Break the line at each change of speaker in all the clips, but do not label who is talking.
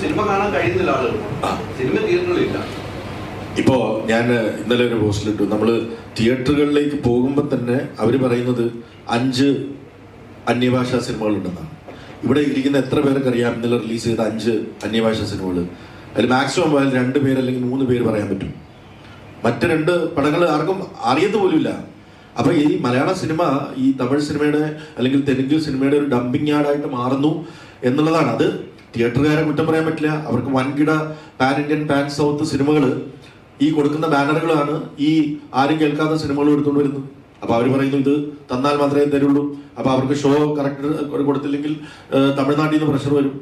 Cinema കാണാൻ ആളുകൾ. Cinema
ഇപ്പോ ഞാൻ ഇന്നലെ ഒരു പോസ്റ്റിലിട്ടു. നമ്മൾ തിയേറ്ററുകളിലേക്ക് പോകുമ്പോൾ തന്നെ അവർ പറയുന്നത് അഞ്ച് അന്യഭാഷാ സിനിമകളുണ്ടെന്നാണ്. ഇവിടെ ഇരിക്കുന്ന എത്ര പേർക്ക് അറിയാം? ഇന്നലെ റിലീസ് ചെയ്ത അഞ്ച് അന്യഭാഷാ സിനിമകൾ അതിൽ മാക്സിമം പോയാൽ രണ്ട് പേര് അല്ലെങ്കിൽ മൂന്ന് പേര് പറയാൻ പറ്റും. മറ്റു രണ്ട് പടങ്ങൾ ആർക്കും അറിയത്ത് പോലുമില്ല. അപ്പൊ ഈ മലയാള സിനിമ ഈ തമിഴ് സിനിമയുടെ അല്ലെങ്കിൽ തെലുങ്ക് സിനിമയുടെ ഒരു ഡംപിങ് യാർഡായിട്ട് മാറുന്നു എന്നുള്ളതാണ്. അത് തിയേറ്ററുകാരെ കുറ്റം പറയാൻ പറ്റില്ല. അവർക്ക് വൻകിട പാൻ ഇന്ത്യൻ പാൻ സൗത്ത് സിനിമകൾ ഈ കൊടുക്കുന്ന ബാനറുകളാണ് ഈ ആരും കേൾക്കാത്ത സിനിമകൾ എടുത്തുകൊണ്ട് വരുന്നത്. അപ്പൊ അവർ പറയുന്നു ഇത് തന്നാൽ മാത്രമേ തരുള്ളൂ. അപ്പൊ അവർക്ക് ഷോ കറക്റ്റ് കൊടുത്തില്ലെങ്കിൽ തമിഴ്നാട്ടിൽ നിന്ന് പ്രഷർ വരും.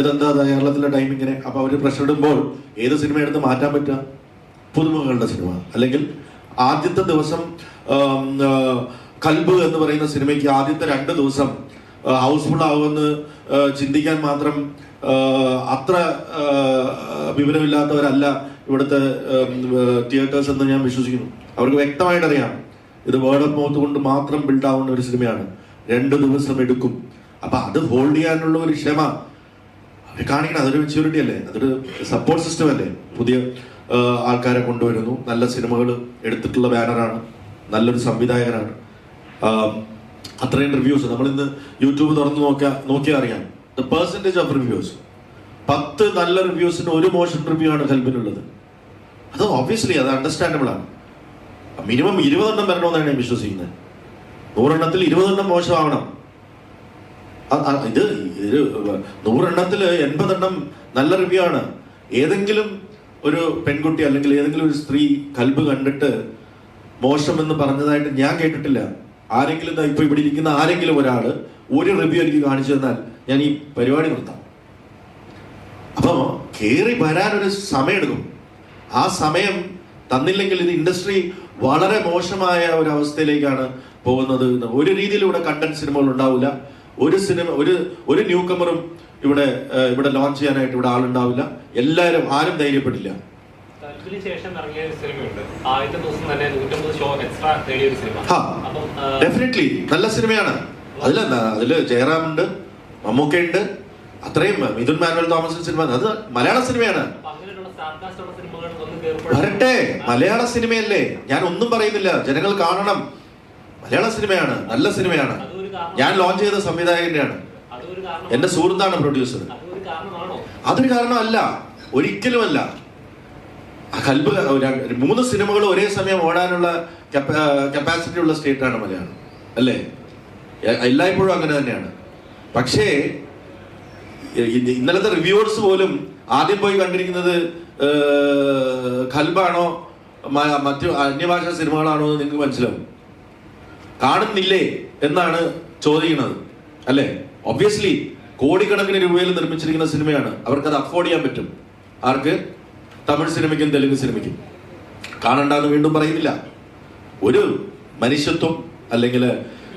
ഇതെന്താ കേരളത്തിലെ ടൈമിങ്ങിനെ അപ്പൊ അവർ പ്രഷർ ഇടുമ്പോൾ ഏത് സിനിമ എടുത്ത് മാറ്റാൻ പറ്റുക? പുതുമുഖങ്ങളുടെ സിനിമ. അല്ലെങ്കിൽ ആദ്യത്തെ ദിവസം കൽബ് എന്ന് പറയുന്ന സിനിമയ്ക്ക് ആദ്യത്തെ രണ്ട് ദിവസം ഹൗസ്ഫുൾ ആവുമെന്ന് ചിന്തിക്കാൻ മാത്രം അത്ര വിവരമില്ലാത്തവരല്ല ഇവിടുത്തെ തിയേറ്റേഴ്സ് എന്ന് ഞാൻ വിശ്വസിക്കുന്നു. അവർക്ക് വ്യക്തമായിട്ട് അറിയാം ഇത് വേർഡ് ഓഫ് മൗത്ത് കൊണ്ട് മാത്രം ബിൽഡ് ആവുന്ന ഒരു സിനിമയാണ്. രണ്ട് ദിവസം എടുക്കും. അപ്പൊ അത് ഹോൾഡ് ചെയ്യാനുള്ള ഒരു ക്ഷമ കാണിക്കണം. അതൊരു മെച്യൂരിറ്റി അല്ലേ? അതൊരു സപ്പോർട്ട് സിസ്റ്റം അല്ലേ? പുതിയ ആൾക്കാരെ കൊണ്ടുവരുന്നു. നല്ല സിനിമകൾ എടുത്തിട്ടുള്ള ബാനറാണ്. നല്ലൊരു സംവിധായകനാണ്. അത്രയും റിവ്യൂസ് നമ്മൾ ഇന്ന് യൂട്യൂബ് തുറന്ന് നോക്കിയാൽ നോക്കിയാൽ അറിയാം. ദ പെർസെന്റേജ് ഓഫ് റിവ്യൂസ് പത്ത് നല്ല റിവ്യൂസിന് ഒരു മോശം റിവ്യൂ ആണ് ഹെൽപ്പിനുള്ളത് അത് ഓബിയസ്ലി അത് അണ്ടർസ്റ്റാൻഡബിൾ ആണ്. മിനിമം ഇരുപതെണ്ണം വരണമെന്നാണ് ഞാൻ വിശ്വസിക്കുന്നത്. നൂറെണ്ണത്തിൽ ഇരുപതെണ്ണം മോശമാവണം. ഇത് ഇത് നൂറെണ്ണത്തിൽ എൺപതെണ്ണം നല്ല റിവ്യൂ ആണ്. ഏതെങ്കിലും ഒരു പെൺകുട്ടി അല്ലെങ്കിൽ ഏതെങ്കിലും ഒരു സ്ത്രീ കൽബ് കണ്ടിട്ട് മോശമെന്ന് പറഞ്ഞതായിട്ട് ഞാൻ കേട്ടിട്ടില്ല. ആരെങ്കിലും ഇപ്പൊ ഇവിടെ ഇരിക്കുന്ന ആരെങ്കിലും ഒരാൾ ഒരു റിവ്യൂ എനിക്ക് കാണിച്ചു തന്നാൽ ഞാൻ ഈ പരിപാടി നിർത്താം. അപ്പോ കേറി വരാൻ ഒരു സമയമെടുക്കും. ആ സമയം തന്നില്ലെങ്കിൽ ഇത് ഇൻഡസ്ട്രി വളരെ മോശമായ ഒരു അവസ്ഥയിലേക്കാണ് പോകുന്നത് ഒരു രീതിയിലൂടെ കണ്ടന്റ് സിനിമകൾ ഉണ്ടാവില്ല. ഒരു സിനിമ ഒരു ഒരു ന്യൂ കമറും ഇവിടെ ഇവിടെ ലോഞ്ച് ചെയ്യാനായിട്ട് ഇവിടെ ആളുണ്ടാവില്ല. എല്ലാവരും ആരും ധൈര്യപ്പെടില്ല. ഡെഫിനറ്റ്ലി നല്ല സിനിമയാണ്. അതിലെന്താ അതിൽ ജയറാമുണ്ട് മമ്മൂക്കയുണ്ട് അത്രയും മിഥുൻ മാനുവൽ തോമസ് സിനിമ. അത് മലയാള സിനിമയാണ്. വരട്ടെ മലയാള സിനിമയല്ലേ? ഞാൻ ഒന്നും പറയുന്നില്ല. ജനങ്ങൾ കാണണം. മലയാള സിനിമയാണ് നല്ല സിനിമയാണ്. ഞാൻ ലോഞ്ച് ചെയ്ത സംവിധായകന്റെയാണ് എന്റെ സുഹൃത്താണ് പ്രൊഡ്യൂസർ
അതൊരു
കാരണമല്ല. ഒരിക്കലുമല്ല. കൽബ് മൂന്ന് സിനിമകൾ ഒരേ സമയം ഓടാനുള്ള കപ്പാസിറ്റി ഉള്ള സ്റ്റേറ്റ് ആണ് മലയാളം. അല്ലേ? എല്ലായ്പ്പോഴും അങ്ങനെ തന്നെയാണ്. പക്ഷേ ഇന്നലത്തെ റിവ്യൂവേഴ്സ് പോലും ആദ്യം പോയി കണ്ടിരിക്കുന്നത് ഖൽബാണോ മറ്റു അന്യഭാഷ സിനിമകളാണോ എന്ന് നിങ്ങൾക്ക് മനസ്സിലാവും. കാണുന്നില്ലേ? എന്നാണ് ചോദിക്കുന്നത്. അല്ലേ? ഒബ്വിയസ്ലി കോടിക്കണക്കിന് രൂപയിൽ നിർമ്മിച്ചിരിക്കുന്ന സിനിമയാണ്. അവർക്ക് അത് അഫോർഡ് ചെയ്യാൻ പറ്റും. ആർക്ക്? തമിഴ് സിനിമയ്ക്കും തെലുങ്ക് സിനിമയ്ക്കും. കാണണ്ടെന്ന് വീണ്ടും പറയുന്നില്ല. ഒരു മനുഷ്യത്വം അല്ലെങ്കിൽ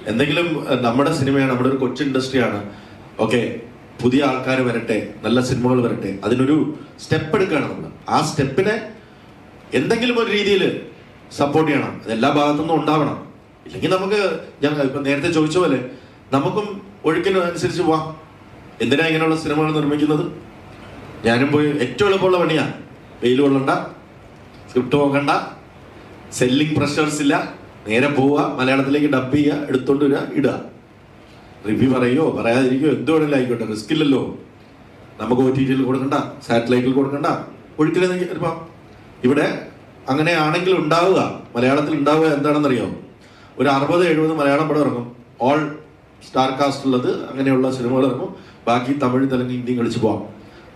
എന്തെങ്കിലും നമ്മുടെ സിനിമയാണ് നമ്മുടെ ഒരു കൊച്ചു ഇൻഡസ്ട്രിയാണ്. ഓക്കെ പുതിയ ആൾക്കാർ വരട്ടെ നല്ല സിനിമകൾ വരട്ടെ അതിനൊരു സ്റ്റെപ്പ് എടുക്കുകയാണ് നമ്മൾ. ആ സ്റ്റെപ്പിനെ എന്തെങ്കിലും ഒരു രീതിയിൽ സപ്പോർട്ട് ചെയ്യണം. അത് എല്ലാ ഭാഗത്തുനിന്നും ഉണ്ടാവണം. ഇല്ലെങ്കിൽ നമുക്ക് ഞാൻ ഇപ്പൊ നേരത്തെ ചോദിച്ച പോലെ നമുക്കും ഒഴുക്കിനും അനുസരിച്ച് പോവാം. എന്തിനാ ഇങ്ങനെയുള്ള സിനിമകൾ നിർമ്മിക്കുന്നത്? ഞാനും പോയി ഏറ്റവും എളുപ്പമുള്ള പണിയാ. വെയിൽ കൊള്ളണ്ട സ്ക്രിപ്റ്റ് നോക്കണ്ട സെല്ലിംഗ് പ്രഷേഴ്സ് ഇല്ല. നേരെ പോവുക മലയാളത്തിലേക്ക് ഡബ് ചെയ്യുക എടുത്തോണ്ട് വരിക ഇടുക റിവ്യൂ പറയോ പറയാതിരിക്കോ എന്ത് വേണമെങ്കിലും ആയിക്കോട്ടെ റിസ്ക് ഇല്ലല്ലോ. നമുക്ക് ഒ ടി ടിയിൽ കൊടുക്കണ്ട സാറ്റലൈറ്റിൽ കൊടുക്കണ്ട. ഒഴുക്കിലെന്ന് ഇവിടെ അങ്ങനെ ആണെങ്കിൽ ഉണ്ടാവുക. മലയാളത്തിൽ ഉണ്ടാവുക എന്താണെന്നറിയോ? ഒരു അറുപത് എഴുപത് മലയാളം പടം ഇറങ്ങും. ഓൾ സ്റ്റാർ കാസ്റ്റ് ഉള്ളത് അങ്ങനെയുള്ള സിനിമകൾ ഇറങ്ങും. ബാക്കി തമിഴ് തെലുങ്ക് ഹിന്ദിയും കളിച്ചു പോവാം.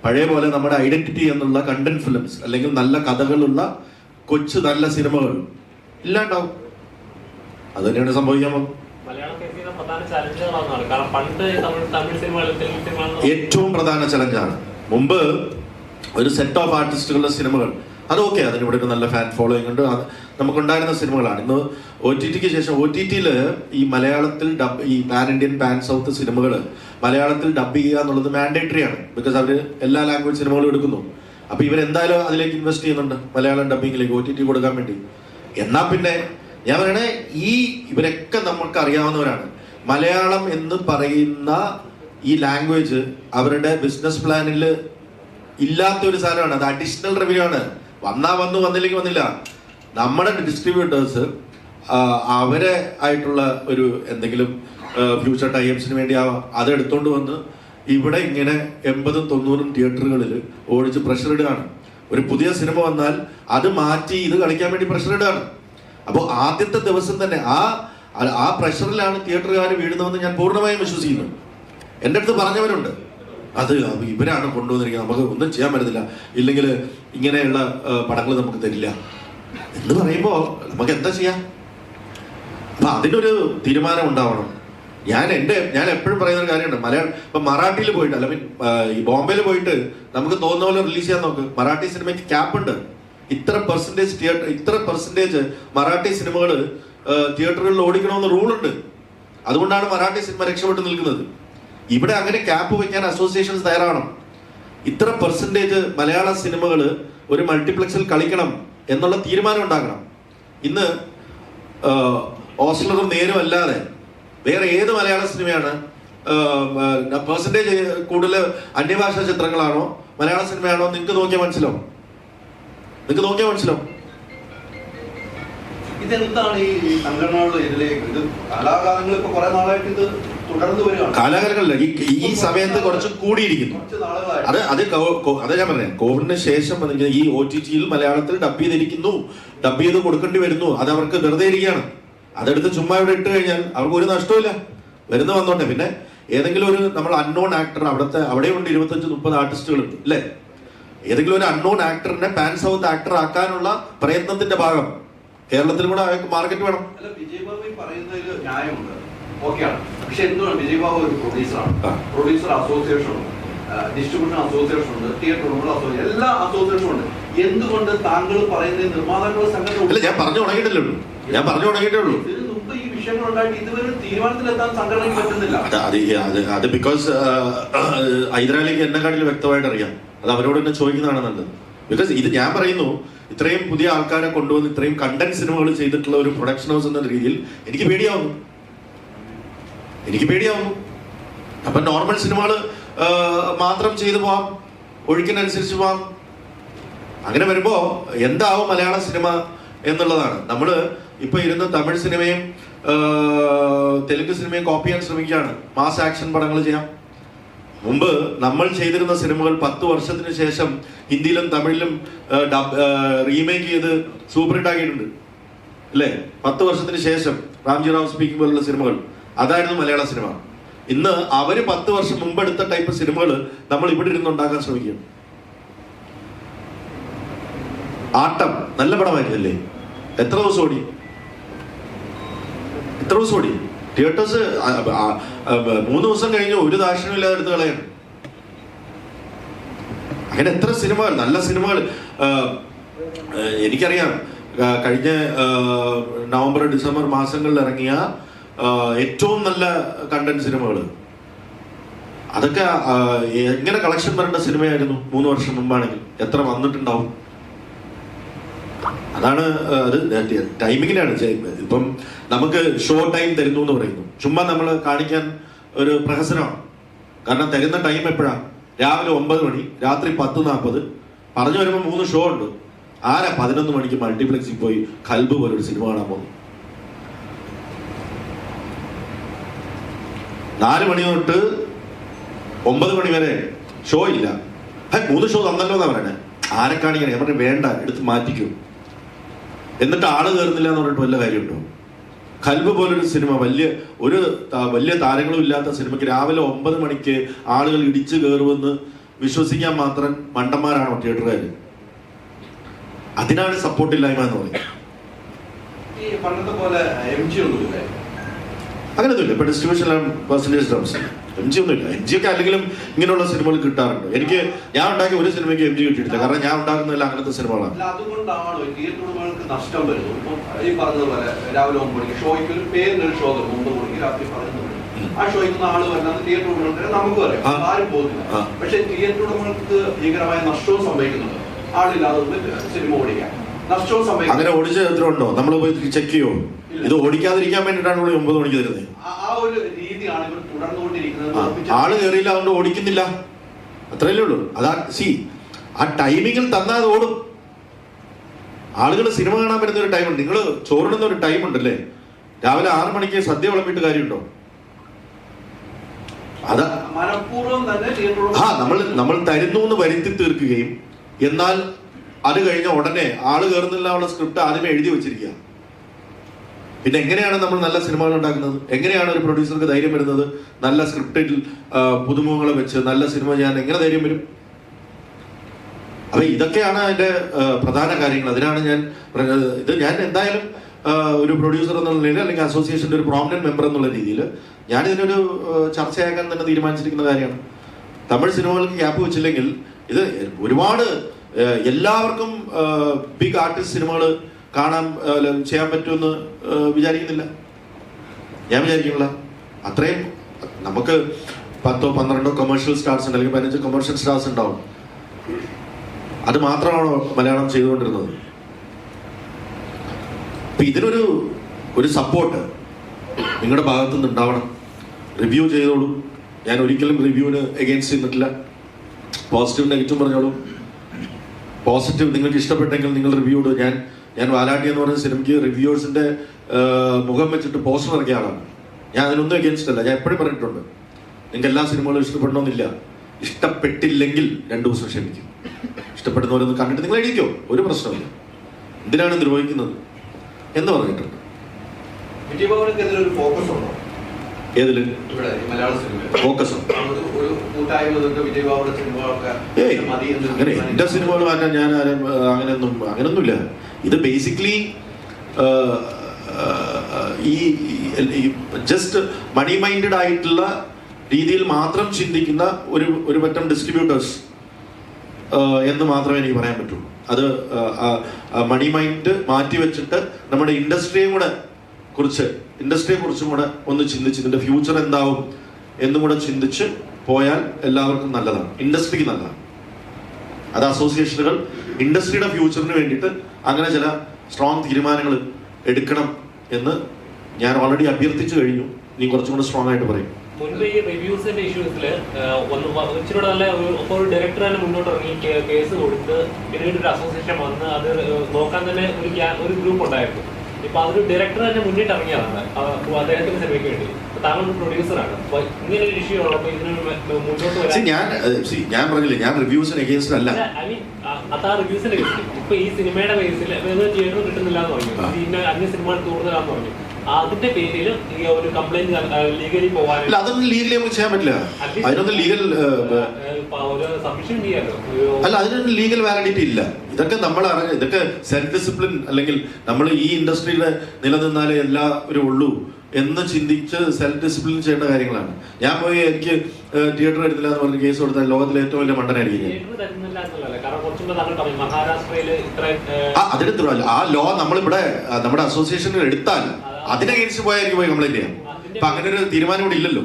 പഴയ പോലെ നമ്മുടെ ഐഡന്റിറ്റി എന്നുള്ള കണ്ടന്റ് ഫിലിംസ് അല്ലെങ്കിൽ നല്ല കഥകളുള്ള കൊച്ചു നല്ല സിനിമകൾ ഇല്ലാണ്ടാവും. അത് തന്നെയാണ് സംഭവിക്കാൻ ഏറ്റവും പ്രധാന ചലഞ്ചാണ്. മുമ്പ് ഒരു സെറ്റ് ഓഫ് ആർട്ടിസ്റ്റുകളുടെ സിനിമകൾ അത് ഓക്കെ അതിന് ഇവിടെ നല്ല ഫാൻ ഫോളോയിങ് ഉണ്ട്. അത് നമുക്കുണ്ടായിരുന്ന സിനിമകളാണ്. ഇന്ന് ഒ ടി ടിക്ക് ശേഷം ഒ ടി ടിയിൽ ഈ മലയാളത്തിൽ ഡബ് ഈ പാൻ ഇന്ത്യൻ പാൻ സൗത്ത് സിനിമകൾ മലയാളത്തിൽ ഡബ് ചെയ്യുക എന്നുള്ളത് മാൻഡേറ്ററി ആണ്. ബിക്കോസ് അവർ എല്ലാ ലാംഗ്വേജ് സിനിമകളും എടുക്കുന്നു. അപ്പൊ ഇവരെന്തായാലും അതിലേക്ക് ഇൻവെസ്റ്റ് ചെയ്യുന്നുണ്ട് മലയാളം ഡബിങ്ങിലേക്ക് ഒ ടി ടി കൊടുക്കാൻ വേണ്ടി. എന്നാ പിന്നെ ഞാൻ പറയണേ ഈ ഇവരൊക്കെ നമുക്ക് അറിയാവുന്നവരാണ്. മലയാളം എന്ന് പറയുന്ന ഈ ലാംഗ്വേജ് അവരുടെ ബിസിനസ് പ്ലാനിൽ ഇല്ലാത്ത ഒരു സാധനമാണ്. അത് അഡീഷണൽ റവന്യൂ ആണ്. വന്നാ വന്നു വന്നില്ലെങ്കിൽ വന്നില്ല. നമ്മുടെ ഡിസ്ട്രിബ്യൂട്ടേഴ്സ് അവരെ ആയിട്ടുള്ള ഒരു എന്തെങ്കിലും ഫ്യൂച്ചർ ടൈംസിന് വേണ്ടി ആവാം അത് എടുത്തോണ്ട് വന്ന് ഇവിടെ ഇങ്ങനെ എൺപതും തൊണ്ണൂറും തിയേറ്ററുകളിൽ ഓടിച്ച് പ്രഷർ ഇടുകയാണ്. ഒരു പുതിയ സിനിമ വന്നാൽ അത് മാറ്റി ഇത് കളിക്കാൻ വേണ്ടി പ്രഷർ ഇടുകയാണ്. അപ്പോൾ ആദ്യത്തെ ദിവസം തന്നെ ആ ആ- ആ പ്രഷറിലാണ് തിയേറ്ററുകാർ വീഴുന്നതെന്ന് ഞാൻ പൂർണമായും വിശ്വസിക്കുന്നു. എന്റെ അടുത്ത് പറഞ്ഞവരുണ്ട്. അത് ഇവരാണ് കൊണ്ടുവന്നിരിക്കുന്നത്. നമുക്ക് ഒന്നും ചെയ്യാൻ പറ്റത്തില്ല. ഇല്ലെങ്കിൽ ഇങ്ങനെയുള്ള പടങ്ങൾ നമുക്ക് തരില്ല. എന്ന് പറയുമ്പോൾ നമുക്ക് എന്താ ചെയ്യാം? അപ്പൊ അതിനൊരു തീരുമാനം ഉണ്ടാവണം. ഞാൻ എന്റെ ഞാൻ എപ്പോഴും പറയുന്ന ഒരു കാര്യമുണ്ട്. മലയാളം ഇപ്പൊ മറാഠിയിൽ പോയിട്ട് അല്ല മീൻ ബോംബെയിൽ പോയിട്ട് നമുക്ക് തോന്നുന്ന പോലെ റിലീസ് ചെയ്യാൻ നോക്ക്. മറാഠി സിനിമയ്ക്ക് ക്യാപ്പ് ഉണ്ട്. ഇത്ര പെർസെന്റേജ് തിയേറ്റർ ഇത്ര പെർസെന്റേജ് മറാഠി സിനിമകൾ തിയേറ്ററുകളിൽ ഓടിക്കണമെന്ന് റൂളുണ്ട് അതുകൊണ്ടാണ് മറാഠി സിനിമ രക്ഷപ്പെട്ട് നിൽക്കുന്നത്. ഇവിടെ അങ്ങനെ ക്യാപ്പ് വെക്കാൻ അസോസിയേഷൻസ് തയ്യാറാവണം. ഇത്ര പെർസെന്റേജ് മലയാള സിനിമകൾ ഒരു മൾട്ടിപ്ലക്സിൽ കളിക്കണം എന്നുള്ള തീരുമാനം ഉണ്ടാക്കണം ഇന്ന് ഓസ്ലർ ഓസ്ലറും നേരും അല്ലാതെ വേറെ ഏത് മലയാള സിനിമയാണ് പെർസെന്റേജ് കൂടുതൽ അന്യഭാഷാ ചിത്രങ്ങളാണോ മലയാള സിനിമയാണോ നിങ്ങൾക്ക് നോക്കിയാൽ മനസ്സിലാവും നിങ്ങൾക്ക് നോക്കിയാൽ മനസ്സിലാവും
ഇതെന്താണ് ഈ സംഘടനകളുടെ ഇതിലേക്ക് ഇത് കലാകാലങ്ങൾ ഇപ്പൊ കുറെ നാളായിട്ട് ഇത്
കാലാകാലങ്ങളില്ല ഈ ഈ സമയത്ത് കുറച്ച് കൂടിയിരിക്കുന്നു. അത് അത് അത് ഞാൻ പറഞ്ഞത് കോവിഡിന് ശേഷം വന്നിരിക്കുന്ന ഈ ഒ ടി ടിയിൽ മലയാളത്തിൽ ഡബ് ചെയ്തിരിക്കുന്നു ഡബ് ചെയ്ത് കൊടുക്കേണ്ടി വരുന്നു അത് അവർക്ക് വെറുതെ ഇരിക്കുകയാണ്. അതെടുത്ത് ചുമ്മാ ഇവിടെ ഇട്ട് കഴിഞ്ഞാൽ അവർക്ക് ഒരു നഷ്ടമില്ല വരുന്ന വന്നോട്ടെ പിന്നെ ഏതെങ്കിലും ഒരു നമ്മൾ അൺനോൺ ആക്ടർ അവിടുത്തെ അവിടെയുണ്ട് ഇരുപത്തഞ്ച് മുപ്പത് ആർട്ടിസ്റ്റുകളുണ്ട് അല്ലേ ഏതെങ്കിലും ഒരു അൺനോൺ ആക്ടറിനെ പാൻ സൗത്ത് ആക്ടർ ആക്കാനുള്ള പ്രയത്നത്തിന്റെ ഭാഗം കേരളത്തിൽ കൂടെ മാർക്കറ്റ് വേണം.
ഓക്കെയാണ്. പക്ഷെ എന്തുകൊണ്ട് വിജയ് ബാബു ഒരു പ്രൊഡ്യൂസറാണ് പ്രൊഡ്യൂസർ അസോസിയേഷൻ ഉണ്ട്. ഡിസ്ട്രിബ്യൂഷൻ അസോസിയേഷൻ ഉണ്ട്. തിയേറ്റർ ഉടമകൾ അസോസിയേഷൻ എല്ലാ അസോസിയേഷനും ഉണ്ട്. എന്തുകൊണ്ട് താങ്കൾ പറയുന്ന നിർമ്മാതാക്കളുടെ സംഘടന
ഞാൻ പറഞ്ഞു തുടങ്ങിയിട്ടല്ലേ ഞാൻ പറഞ്ഞു തുടങ്ങിയിട്ടേ ഉള്ളൂ.
ഇതിന് മുമ്പ് ഈ വിഷയങ്ങൾ ഉണ്ടായിട്ട് ഇതുവരെ ഒരു തീരുമാനത്തിലെത്താൻ സംഘടനയ്ക്ക് പറ്റുന്നില്ല.
അത് അത് ഈ- അത് അത് ബിക്കോസ് ഹൈദരാലിക്ക് എന്നെക്കാട്ടിൽ വ്യക്തമായിട്ട് അറിയാം അത് അവരോട് തന്നെ ചോദിക്കുന്നതാണ് നല്ലത്. ബിക്കോസ് ഇത് ഞാൻ പറയുന്നു ഇത്രയും പുതിയ ആൾക്കാരെ കൊണ്ടുവന്ന് ഇത്രയും കണ്ടന്റ് സിനിമകൾ ചെയ്തിട്ടുള്ള ഒരു പ്രൊഡക്ഷൻ ഹൗസ് എന്ന രീതിയിൽ എനിക്ക് പേടിയാവുന്നു. എനിക്ക് പേടിയാവുന്നു. അപ്പൊ നോർമൽ സിനിമകൾ മാത്രം ചെയ്തു പോവാം ഒഴുക്കിനനുസരിച്ച് പോവാം. അങ്ങനെ വരുമ്പോ എന്താവും മലയാള സിനിമ എന്നുള്ളതാണ്. നമ്മൾ ഇപ്പൊ ഇരുന്ന് തമിഴ് സിനിമയും തെലുങ്ക് സിനിമയും കോപ്പി ചെയ്യാൻ ശ്രമിക്കുകയാണ്. മാസ് ആക്ഷൻ പടങ്ങൾ ചെയ്യാം. മുമ്പ് നമ്മൾ ചെയ്തിരുന്ന സിനിമകൾ പത്ത് വർഷത്തിന് ശേഷം ഹിന്ദിയിലും തമിഴിലും റീമേക്ക് ചെയ്ത് സൂപ്പർ ഹിറ്റ് ആക്കിയിട്ടുണ്ട് അല്ലേ? പത്ത് വർഷത്തിന് ശേഷം റാംജി റാവു സ്പീക്കിംഗ് പോലുള്ള സിനിമകൾ. അതായിരുന്നു മലയാള സിനിമ. ഇന്ന് അവർ പത്ത് വർഷം മുമ്പ് എടുത്ത ടൈപ്പ് സിനിമകൾ നമ്മൾ ഇവിടെ ഇരുന്ന് ഉണ്ടാക്കാൻ ശ്രമിക്കുകയാണ്. ആട്ടം നല്ല പടമായിരുന്നല്ലേ? എത്ര ദിവസം ഓടി? എത്ര ദിവസം ഓടി? തിയേറ്റേഴ്സ് മൂന്ന് ദിവസം കഴിഞ്ഞ് ഒരു ദാക്ഷിണ്യം ഇല്ലാതെ എടുത്ത് കളയാണ്. അങ്ങനെ എത്ര സിനിമകൾ നല്ല സിനിമകൾ. എനിക്കറിയാം. കഴിഞ്ഞ നവംബർ ഡിസംബർ മാസങ്ങളിൽ ഇറങ്ങിയ ഏറ്റവും നല്ല കണ്ടന്റ് സിനിമകൾ അതൊക്കെ എങ്ങനെ കളക്ഷൻ വരേണ്ട സിനിമയായിരുന്നു മൂന്ന് വർഷം മുമ്പാണെങ്കിൽ? എത്ര വന്നിട്ടുണ്ടാവും? അതാണ് അത് ടൈമിങ്ങിനാണ് ഇപ്പം നമുക്ക് ഷോ ടൈം തരുന്നു എന്ന് പറയുന്നു. ചുമ്മാ നമ്മൾ കാണിക്കാൻ ഒരു പ്രഹസനമാണ്. കാരണം തരുന്ന ടൈം എപ്പോഴാണ് രാവിലെ ഒമ്പത് മണി രാത്രി പത്ത് നാൽപ്പത് പറഞ്ഞു വരുമ്പോൾ മൂന്ന് ഷോ ഉണ്ട്. ആരാ പതിനൊന്ന് മണിക്ക് മൾട്ടിപ്ലക്സിൽ പോയി കൽബ് പോലെ ഒരു സിനിമ കാണാൻ പോകുന്നു നാല് മണി തൊട്ട് ഒമ്പത് മണി വരെ ഷോ ഇല്ല. മൂന്ന് ഷോ തന്നല്ലോ എന്നാ പറയണേ? ആരെ കാണിക്കണേ ഞാൻ പറഞ്ഞു വേണ്ട എടുത്ത് മാറ്റിക്കൂ. എന്നിട്ട് ആൾ കയറുന്നില്ല എന്ന് പറഞ്ഞിട്ട് വല്ല കാര്യമുണ്ടോ? കൽബ് പോലൊരു സിനിമ വലിയ ഒരു വലിയ താരങ്ങളും ഇല്ലാത്ത സിനിമയ്ക്ക് രാവിലെ ഒമ്പത് മണിക്ക് ആളുകൾ ഇടിച്ചു കയറുമെന്ന് വിശ്വസിക്കാൻ മാത്രം മണ്ടന്മാരാണോ തിയേറ്ററുകാർ അതിനാണ് സപ്പോർട്ടില്ലായ്മ എന്ന് പറയുന്നത്.
പോലെ എം ജി
അങ്ങനെയൊന്നുമില്ല. ഇപ്പൊ distribution percentage terms M G ഒന്നുമില്ല. എം ജി ഒക്കെ അല്ലെങ്കിലും ഇങ്ങനെയുള്ള സിനിമകൾ കിട്ടാറുണ്ട്. എനിക്ക് ഞാൻ ഉണ്ടാക്കിയ ഒരു സിനിമയ്ക്ക് എം ജി കിട്ടിയിട്ടില്ല. കാരണം ഞാൻ ഉണ്ടാക്കുന്നതെല്ലാം അങ്ങനത്തെ സിനിമകളാണ്.
ആ ആൾ വരുന്നത് തിയേറ്റർ ഉടമകൾക്ക് നമുക്ക് പറയാം ആരും പോകുന്നില്ല.
ആ.
പക്ഷെ തിയേറ്റർ ഉടമകൾക്ക് ഭീകരമായ നഷ്ടവും സംഭവിക്കുന്നുണ്ട്. ആളില്ലാതെ സിനിമ ഓടിക്കാൻ. നഷ്ടവും
അങ്ങനെ ഓടിച്ച ഉണ്ടോ? നമ്മൾ പോയി ചെക്ക് ചെയ്യോ? ഇത് ഓടിക്കാതിരിക്കാൻ വേണ്ടിയിട്ടാണ് ഇവിടെ ഒമ്പത് മണിക്ക് തരുന്നത്
ആ- ഒരു രീതിയാണ് ഇവർ തുടർന്നുകൊണ്ടിരിക്കുന്നത്.
ആൾ കയറിയില്ല അതുകൊണ്ട് ഓടിക്കുന്നില്ല. അത്രയല്ലേ ഉള്ളൂ. അതാ സി ആ ടൈമിങ്ങിൽ തന്നാൽ അത് ഓടും. ആളുകൾ സിനിമ കാണാൻ വരുന്ന ഒരു ടൈമുണ്ട് നിങ്ങൾ ചോറിടുന്ന ഒരു ടൈം ഉണ്ടല്ലേ? രാവിലെ ആറ് മണിക്ക് സദ്യ വിളമ്പിട്ട് കാര്യമുണ്ടോ? അതാ. ആ നമ്മൾ നമ്മൾ തരുന്നു എന്ന് വരുത്തി തീർക്കുകയും എന്നാൽ അത് കഴിഞ്ഞ ഉടനെ ആൾ കയറുന്നില്ല ഉള്ള സ്ക്രിപ്റ്റ് ആദ്യമേ എഴുതി വെച്ചിരിക്കുക. പിന്നെ എങ്ങനെയാണ് നമ്മൾ നല്ല സിനിമകൾ ഉണ്ടാക്കുന്നത്? എങ്ങനെയാണ് ഒരു പ്രൊഡ്യൂസർക്ക് ധൈര്യം വരുന്നത്? നല്ല സ്ക്രിപ്റ്റിൽ പുതുമുഖങ്ങൾ വെച്ച് നല്ല സിനിമ ഞാൻ എങ്ങനെ ധൈര്യം വരും? അപ്പൊ ഇതൊക്കെയാണ് അതിന്റെ പ്രധാന കാര്യങ്ങൾ. അതിനാണ് ഞാൻ. ഇത് ഞാൻ എന്തായാലും ഒരു പ്രൊഡ്യൂസർ എന്നുള്ള നിലയിൽ അല്ലെങ്കിൽ അസോസിയേഷന്റെ ഒരു പ്രോമിനന്റ് മെമ്പർ എന്നുള്ള രീതിയിൽ ഞാൻ ഇതിനൊരു ചർച്ചയാക്കാൻ തന്നെ തീരുമാനിച്ചിരിക്കുന്ന കാര്യമാണ്. തമിഴ് സിനിമകൾക്ക് ഗ്യാപ്പ് വെച്ചില്ലെങ്കിൽ ഇത് ഒരുപാട് എല്ലാവർക്കും ബിഗ് ആർട്ടിസ്റ്റ് സിനിമകൾ കാണാൻ ചെയ്യാൻ പറ്റുമെന്ന് വിചാരിക്കുന്നില്ല. ഞാൻ വിചാരിക്കുന്നില്ല. അത്രയും നമുക്ക് പത്തോ പന്ത്രണ്ടോ കൊമേഴ്ഷ്യൽ സ്റ്റാർസ് ഉണ്ട് അല്ലെങ്കിൽ പതിനഞ്ച് കൊമേഴ്ഷ്യൽ സ്റ്റാർസ് ഉണ്ടാവും. അത് മാത്രമാണോ മലയാളം ചെയ്തുകൊണ്ടിരുന്നത്? അപ്പൊ ഇതിനൊരു ഒരു സപ്പോർട്ട് നിങ്ങളുടെ ഭാഗത്തു നിന്ന് ഉണ്ടാവണം. റിവ്യൂ ചെയ്തോളൂ. ഞാൻ ഒരിക്കലും റിവ്യൂവിന് എഗെയിൻസ്റ്റ് ചെയ്തിട്ടില്ല പോസിറ്റീവ് നെഗറ്റീവ് പറഞ്ഞോളൂ. പോസിറ്റീവ് നിങ്ങൾക്ക് ഇഷ്ടപ്പെട്ടെങ്കിൽ നിങ്ങൾ റിവ്യൂ ഇടുക. ഞാൻ ഞാൻ വാലാട്ടി എന്ന് പറയുന്ന സിനിമയ്ക്ക് റിവ്യൂവേഴ്സിന്റെ മുഖം വെച്ചിട്ട് പോസ്റ്റർ ഇറക്കിയ ആളാണ്. ഞാൻ അതിനൊന്നും അഗേൻസ്റ്റ് അല്ല. ഞാൻ എപ്പോഴും പറഞ്ഞിട്ടുണ്ട് നിങ്ങൾക്ക് എല്ലാ സിനിമകളും ഇഷ്ടപ്പെടണമെന്നില്ല. ഇഷ്ടപ്പെട്ടില്ലെങ്കിൽ രണ്ടു ദിവസം ക്ഷമിക്കും. ഇഷ്ടപ്പെടുന്നവരൊന്ന് കണ്ടിട്ട് നിങ്ങൾ എഴുതിക്കോ ഒരു പ്രശ്നമില്ല എന്തിനാണ് ദ്രോഹിക്കുന്നത് എന്ന് പറഞ്ഞിട്ടുണ്ട്.
ഒരു ഫോക്കസ് ഉണ്ടോ? ഏതിൽ?
ഫോക്കസ്. ഏയ് അങ്ങനെ എന്റെ. സിനിമകൾ മാറ്റാൻ ഞാൻ അങ്ങനെയൊന്നും അങ്ങനെയൊന്നുമില്ല. ഇത് ബേസിക്കലി ഈ ജസ്റ്റ് മണി മൈൻഡഡ് ആയിട്ടുള്ള രീതിയിൽ മാത്രം ചിന്തിക്കുന്ന ഒരു ഒരു പറ്റം ഡിസ്ട്രിബ്യൂട്ടേഴ്സ് എന്ന് മാത്രമേ എനിക്ക് പറയാൻ പറ്റുള്ളൂ. അത് മണി മൈൻഡ് മാറ്റി വെച്ചിട്ട് നമ്മുടെ ഇൻഡസ്ട്രിയും കൂടെ കുറിച്ച് ഇൻഡസ്ട്രിയെ കുറിച്ചും കൂടെ ഒന്ന് ചിന്തിച്ച് ഇതിന്റെ ഫ്യൂച്ചർ എന്താവും എന്നും കൂടെ ചിന്തിച്ച് പോയാൽ എല്ലാവർക്കും നല്ലതാണ്. ഇൻഡസ്ട്രിക്ക് നല്ലതാണ്. അത് അസോസിയേഷനുകൾ ഇൻഡസ്ട്രിയുടെ ഫ്യൂച്ചറിന് വേണ്ടിയിട്ട് അങ്ങനെ ചില സ്ട്രോങ് തീരുമാനങ്ങൾ എടുക്കണം എന്ന് ഞാൻ ഓൾറെഡി അഭ്യർത്ഥിച്ചു കഴിഞ്ഞു. നീ കുറച്ചും കൂടെ സ്ട്രോങ് ആയിട്ട് പറയും.
മുൻപ് ഈ റിവ്യൂസിന്റെ ഇഷ്യൂസിൽ ഒന്ന് ഇച്ചിരി ഡയറക്ടർ തന്നെ മുന്നോട്ട് ഇറങ്ങി കേസ് കൊടുത്ത് പിന്നീട് ഒരു അസോസിയേഷൻ വന്ന് അത് നോക്കാൻ തന്നെ ഒരു ഗ്രൂപ്പ് ഉണ്ടായിരുന്നു. ഇപ്പൊ അതൊരു ഡയറക്ടർ തന്നെ മുന്നിട്ട് ഇറങ്ങിയതാണ്. അപ്പൊ അദ്ദേഹത്തിന്റെ സിനിമയ്ക്ക് വേണ്ടി. അപ്പൊ അപ്പൊ
ഞാൻ ഞാൻ പറഞ്ഞില്ല ഞാൻ റിവ്യൂസിന് എഗെയിൻസ്റ്റ് അല്ല.
ഇപ്പൊ ഈ സിനിമയുടെ ബേസിൽ തിയേറ്റർ കിട്ടുന്നില്ല എന്ന് പറഞ്ഞു.
ആ.
ഇന്ന അന്യ സിനിമകൾ കൂടുതലാന്ന് പറഞ്ഞു. അതിന്റെ പേരിൽ ഒരു കംപ്ലൈന്റ് ലീഗലി പോകാൻ
അതൊന്നും ലീഗലി ചെയ്യാൻ പറ്റില്ല. അതിനൊന്നും ലീഗൽ അല്ല അതിനൊരു ലീഗൽ വാലിഡിറ്റി ഇല്ല. ഇതൊക്കെ നമ്മൾ അറിഞ്ഞ ഇതൊക്കെ സെൽഫ് ഡിസിപ്ലിൻ അല്ലെങ്കിൽ നമ്മൾ ഈ ഇൻഡസ്ട്രിയിൽ നിലനിന്നാലേ എല്ലാവരും ഉള്ളൂ എന്ന് ചിന്തിച്ച് സെൽഫ് ഡിസിപ്ലിൻ ചെയ്യേണ്ട കാര്യങ്ങളാണ്. ഞാൻ പോയി എനിക്ക് തിയേറ്റർ എടുത്തില്ല എന്ന് പറഞ്ഞ് കേസ് കൊടുത്താൽ ലോകത്തിലെ ഏറ്റവും വലിയ മണ്ടനായിരിക്കും ആ അതിന് ആ ലോ നമ്മളിവിടെ നമ്മുടെ അസോസിയേഷനിൽ എടുത്താൽ അതിനെ അഗേൻസ്റ്റ് പോയാൽ എനിക്ക് പോയി കംപ്ലൈന്റ് ചെയ്യാം അപ്പൊ അങ്ങനെ ഒരു തീരുമാനം ഇവിടെ ഇല്ലല്ലോ.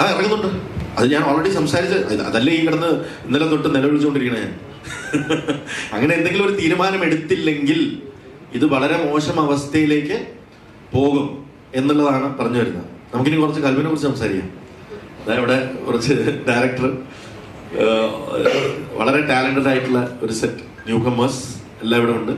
അത്
ഇറങ്ങുന്നുണ്ട്. അത് ഞാൻ ഓൾറെഡി സംസാരിച്ച് അതല്ലേ ഈ കിടന്ന് ഇന്നലെ തൊട്ട് നിലവിളിച്ചുകൊണ്ടിരിക്കണേ? ഞാൻ അങ്ങനെ എന്തെങ്കിലും ഒരു തീരുമാനം എടുത്തില്ലെങ്കിൽ ഇത് വളരെ മോശം അവസ്ഥയിലേക്ക് പോകും എന്നുള്ളതാണ് പറഞ്ഞു വരുന്നത്. നമുക്കിനി കുറച്ച് കൽവിനെ കുറിച്ച് സംസാരിക്കാം. അതായത് ഇവിടെ കുറച്ച് ഡയറക്ടർ വളരെ ടാലന്റഡ് ആയിട്ടുള്ള ഒരു സെറ്റ് ന്യൂ കമേഴ്സ് എല്ലാം ഇവിടെ ഉണ്ട്